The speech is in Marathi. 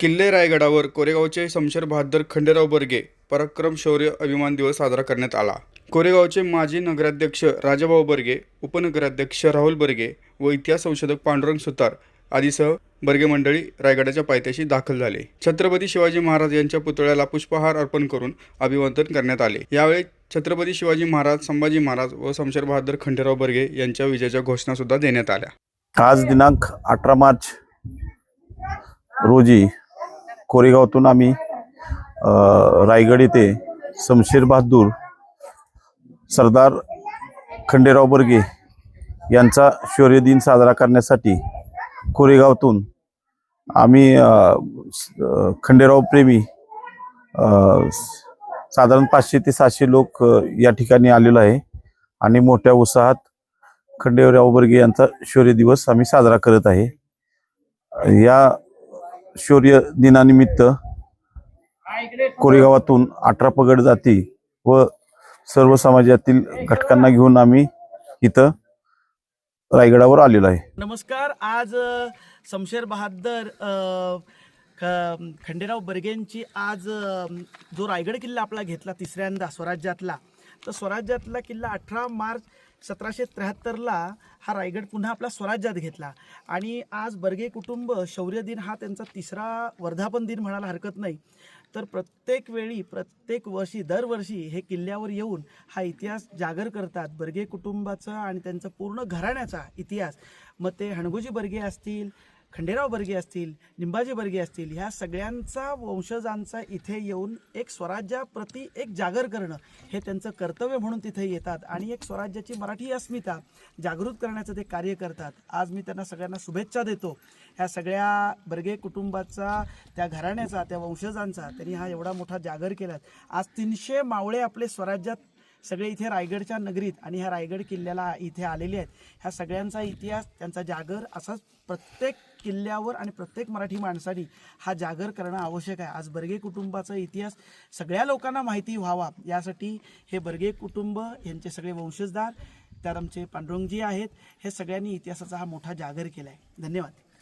किल्ले रायगडावर कोरेगावचे शमशेर बहादर खंडेराव बर्गे पराक्रम शौर्य अभिमान दिवस साजरा करण्यात आला. कोरेगावचे माजी नगराध्यक्ष राजाभाऊ बर्गे उपनगराध्यक्ष राहुल बर्गे व इतिहास संशोधक पांडुरंग सुतार आदीसह बर्गे मंडळी रायगडाच्या पायथ्याशी दाखल झाले. छत्रपती शिवाजी महाराज यांच्या पुतळ्याला पुष्पहार अर्पण करून अभिवादन करण्यात आले. यावेळी छत्रपती शिवाजी महाराज संभाजी महाराज व शमशेर बहादर खंडेराव बर्गे यांच्या विजयाच्या घोषणा सुद्धा देण्यात आल्या. आज दिनांक अठरा मार्च रोजी कोरेगावातून आम्ही रायगड येथे शमशेर बहादूर सरदार खंडेराव बर्गे यांचा शौर्य दिन साजरा करण्यासाठी कोरेगावातून आम्ही खंडेराव प्रेमी साधारण पाचशे ते सातशे लोक या ठिकाणी आलेलो आहे आणि मोठ्या उत्साहात खंडेराव बर्गे यांचा शौर्य दिवस आम्ही साजरा करत आहे. या शौर्य दिनानिमित्त कोरेगावातून अठरा पगड जाती व सर्व समाजातील घटकांना घेऊन आम्ही इथं रायगडावर आलेलो आहे. नमस्कार आज अ, शमशेर बहादर खंडेराव बर्गेंची आज जो रायगड किल्ला आपला घेतला तिसऱ्यांदा स्वराज्यातला तर स्वराज्यातला किल्ला अठरा मार्च सतराशे त्र्याहत्तरला हा रायगड पुन्हा आपला स्वराज्यात घेतला. आणि आज बर्गे कुटुंब शौर्य दिन हा त्यांचा तिसरा वर्धापन दिन म्हणायला हरकत नाही. तर प्रत्येक वेळी प्रत्येक वर्षी दरवर्षी हे किल्ल्यावर येऊन हा इतिहास जागर करतात. बर्गे कुटुंबाचा आणि त्यांचा पूर्ण घराण्याचा इतिहास. मग ते हणगोजी बर्गे असतील खंडेराव बर्गे असतील निंबाजी बर्गे असतील ह्या सगळ्यांचा वंशजांचा इथे येऊन एक स्वराज्याप्रती एक जागर करणं हे त्यांचं कर्तव्य म्हणून तिथे येतात आणि एक स्वराज्याची मराठी अस्मिता जागृत करण्याचं ते कार्य करतात. आज मी त्यांना सगळ्यांना शुभेच्छा देतो. ह्या सगळ्या बर्गे कुटुंबाचा त्या घराण्याचा त्या वंशजांचा त्यांनी हा एवढा मोठा जागर केला आज तीनशे मावळे आपले स्वराज्यात सगळे इथे रायगडच्या नगरीत आणि ह्या रायगड किल्ल्याला इथे आलेले आहेत. ह्या सगळ्यांचा इतिहास त्यांचा जागर असाच प्रत्येक किल्ल्यावर आणि प्रत्येक मराठी माणसाने हा जागर करणं आवश्यक आहे. आज बर्गे कुटुंबाचा इतिहास सगळ्या लोकांना माहिती व्हावा. यासाठी हे बर्गे कुटुंब यांचे सगळे वंशजदार त्यात आमचे पांडुरंगजी आहेत. हे सगळ्यांनी इतिहासाचा हा मोठा जागर केला आहे धन्यवाद.